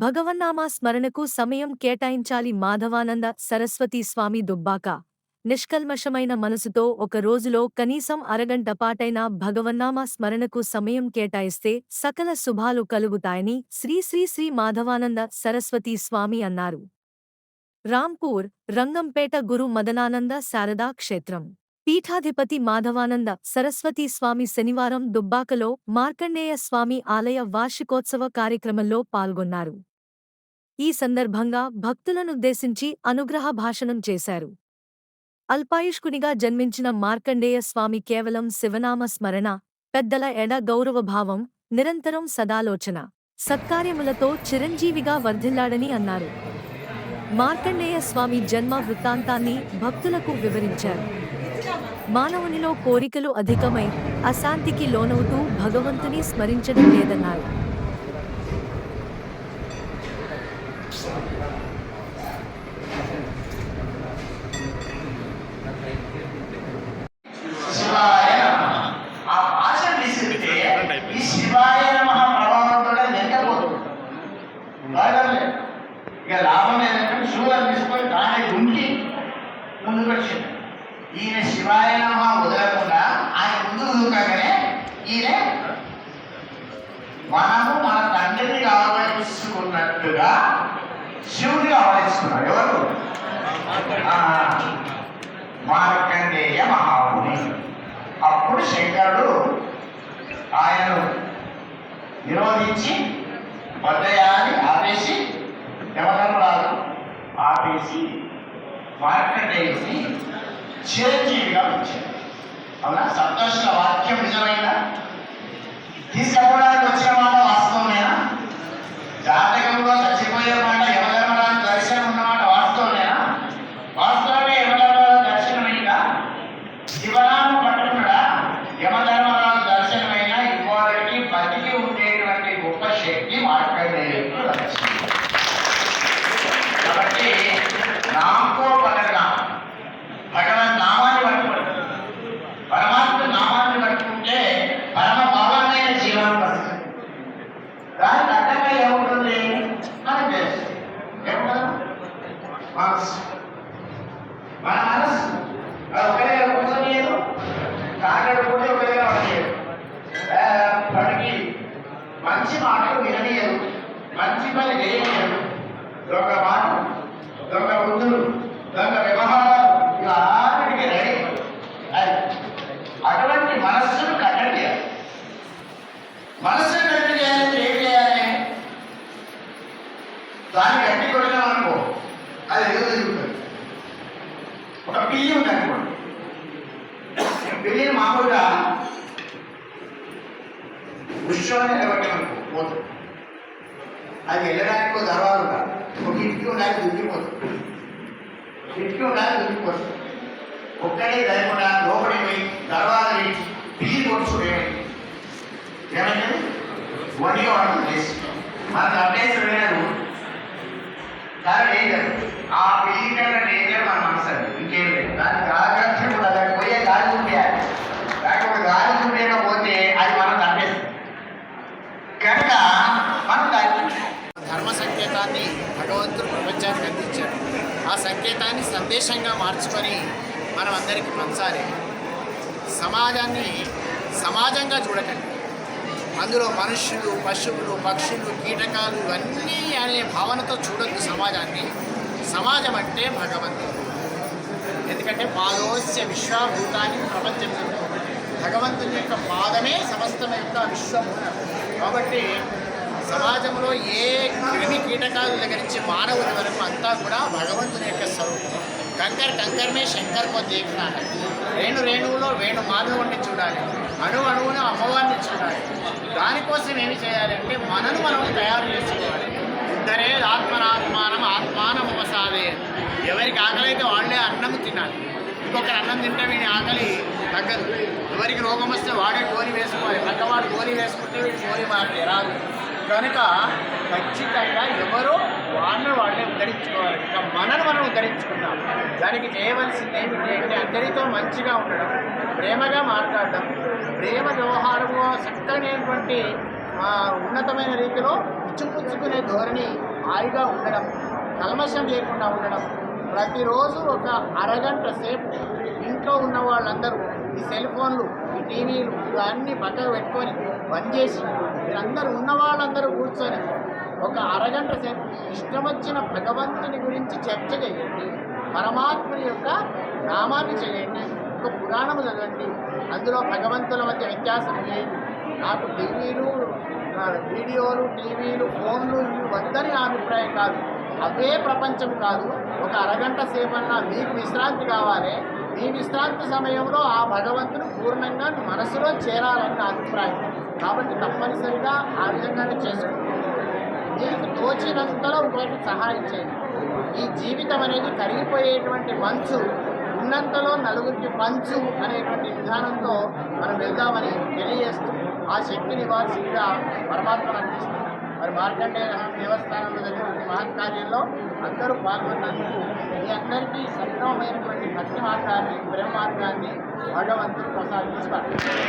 భగవన్నామా స్మరణకు సమయం కేటాయించాలి మాధవానంద సరస్వతి స్వామి దుబ్బాక. నిష్కల్మషమైన మనసుతో ఒక రోజులో కనీసం అరగంట పాటైనా భగవన్నామా స్మరణకు సమయం కేటాయిస్తే సకల శుభాలు కలుగుతాయని శ్రీ శ్రీ శ్రీ మాధవానంద సరస్వతి స్వామి అన్నారు. రాంపూర్ రంగంపేట గురు మదనానంద శారదా క్షేత్రం. పీఠాధిపతి మాధవానంద సరస్వతి స్వామి శనివారం దుబ్బాకలో మార్కండేయ స్వామి ఆలయ వార్షికోత్సవ కార్యక్రమంలో పాల్గొన్నారు. ఈ సందర్భంగా భక్తులనుద్దేశించి అనుగ్రహ భాషణం చేశారు. అల్పాయుష్కునిగా జన్మించిన మార్కండేయ స్వామి కేవలం శివనామ స్మరణ పెద్దల ఎడ గౌరవభావం నిరంతరం సదాలోచన సత్కార్యములతో చిరంజీవిగా వర్ధిల్లాడని అన్నారు. మార్కండేయ స్వామి జన్మ వృత్తాంతాన్ని భక్తులకు వివరించారు. మానవునిలో కోరికలు అధికమై అశాంతికి లోనవుతూ భగవంతుని స్మరించడం లేదన్నారు శివాయ నమః. ఆ భాష విసిరితే ఈ శివాయ నమ ప్రభావంతో నిండబోతుంది కాదండి ఇక లాభం ఏంటంటే శివులను తీసుకొని దాన్ని గుంకి ముందుకు వచ్చింది. ఈయన శివాయ నమ వదలకుండా ఆయన ముందు దూకగానే ఈయన మనము మన తండ్రిని ఆవరించుకున్నట్టుగా శివుడిని ఆవరించుకున్నాడు ఎవరు? మార్కండేయ మహాముని. అప్పుడు శంకరుడు ఆయనను నిరోధించి బద్దయాన్ని ఆపేసి యమధర్మరాజు ఆపేసి మార్కండేయుని చిరంజీవిగా ఉంచారు అవునా? సంతోష వాక్యం నిజమైన తీసుకుపోవడానికి మనసు మన మనసు అది ఒకటే కూర్చొనియదు కాకడ కూడా ఒకటే ఉండలేదు పడికి మంచి మాటలు వినలేదు మంచి పని చేయనీయదు దొంగ మాట దొంగ ముందులు దొంగ వ్యవహారాలు ఇలాంటికి రెడీ. అది అటువంటి మనస్సును కట్టడి. చేయాలి మనస్సును కట్టడి చేయాలంటే ఏం చేయాలి? దాన్ని విశ్వాన్ని నిలబెట్టమనుకో పోతుంది అది వెళ్ళడానికి ఒక దర్వాలు ఉండాలి. ఒక ఇంటికి ఉండాలి దుక్కిపోతుంది ఇంటికి ఉండాలి దుక్కిపోతుంది ఒక్కడే లేకుండా లోపలికి పోయి టీ వేసి పిల్లి కొట్టుకుని ఏమైంది? వడిగా వాడడం చేసి మనకు అభ్యాసం వేయడం దాని లేదు. ఆ పిల్లి కన్నా డేంజర్ మన మనసు అండి ఇంకేం లేదు. దానికి జాగ్రత్త కూడా దానికి పోయే గాలి ఉండేయాలి లేకపోతే గాలి ఉండేయకపోతే అది మనం తప్పేస్తుంది కనుక మనం దాన్ని ధర్మ సంకేతాన్ని భగవంతుడు ప్రపంచానికి అందించాడు. ఆ సంకేతాన్ని సందేశంగా మార్చుకొని మనం అందరికీ పంచాలి. సమాజాన్ని సమాజంగా చూడకండి. అందులో మనుష్యులు పశువులు పక్షులు కీటకాలు ఇవన్నీ అనే భావనతో చూడొద్దు సమాజాన్ని. సమాజం అంటే భగవంతుడు. ఎందుకంటే పాదోస్య విశ్వభూతాన్ని ప్రపంచం భగవంతుని యొక్క పాదమే సమస్తం యొక్క విశ్వము కాబట్టి సమాజంలో ఏ క్రిమి కీటకాల దగ్గర నుంచి మానవుడి వరకు అంతా కూడా భగవంతుని యొక్క స్వరూపం. కంకర్ కంకర్మే శంకర్ కొద్ది ఏకనాథ. రేణు రేణువులో వేణు మాధవుడిని చూడాలి. అణు అణువును అమ్మవారిని చూడాలి. దానికోసం ఏమి చేయాలంటే మనను మనం తయారు చేసుకోవాలి. ఇద్దరే ఆత్మనాత్మానం ఆత్మానం ఉపసాదే ఎవరికి ఆకలి అయితే వాళ్ళే అన్నం తినాలి. ఇంకొకరు అన్నం తింటే వీడి ఆకలి తగ్గదు. ఎవరికి రోగం వస్తే వాడే గోలి వేసుకోవాలి. పక్కవాడు గోలి వేసుకుంటే వీడి గోలి మారి రాదు కనుక ఖచ్చితంగా ఎవరో వాళ్ళని వాళ్ళే ఉద్ధరించుకోవాలి. ఇక మనను మనం ఉద్ధరించుకుందాం. దానికి చేయవలసింది ఏమిటి అంటే అందరితో మంచిగా ఉండడం ప్రేమగా మాట్లాడడం ప్రేమ వ్యవహారము చక్కనైనటువంటి ఉన్నతమైన రీతిలో ఇచ్చిపుచ్చుకునే ధోరణి హాయిగా ఉండడం కల్మషం లేకుండా ఉండడం. ప్రతిరోజు ఒక అరగంట సేపు ఇంట్లో ఉన్న వాళ్ళందరూ ఈ సెల్ ఫోన్లు టీవీలు ఇవన్నీ పక్కకు పెట్టుకొని బంద్ చేసి మీరందరూ ఉన్న వాళ్ళందరూ కూర్చొని ఒక అరగంట సేపు ఇష్టం వచ్చిన భగవంతుని గురించి చర్చ చేయండి. పరమాత్ముని యొక్క నామాన్ని చేయండి. ఒక పురాణము చదవండి. అందులో భగవంతుల మధ్య వ్యత్యాసం లేదు నాకు టీవీలు వీడియోలు టీవీలు ఫోన్లు ఇవి వద్దని నా అభిప్రాయం కాదు. అవే ప్రపంచం కాదు ఒక అరగంట సేపన్నా మీకు విశ్రాంతి కావాలి. మీ విశ్రాంతి సమయంలో ఆ భగవంతుడు పూర్ణంగా మనసులో చేరాలని నా అభిప్రాయం. కాబట్టి తప్పనిసరిగా ఆ విధంగానే చేసుకుంటుంది మీకు తోచినంతలో ఇంకోటి సహాయం చేయండి. ఈ జీవితం అనేది కరిగిపోయేటువంటి మంచు ఉన్నంతలో నలుగురికి పంచు అనేటువంటి విధానంతో మనం వెళ్దామని తెలియజేస్తూ ఆ శక్తిని ఇవ్వాల్సిందిగా పరమాత్మను అందిస్తుంది మరి మార్కండేయ దేవస్థానంలో జరిగినటువంటి మహత్కార్యంలో అందరూ పాల్గొన్నందుకు మీ అందరికీ సక్రమమైనటువంటి భక్తి మార్గాన్ని ప్రేమ మార్గాన్ని భగవంతుడు ప్రసాదించుతారు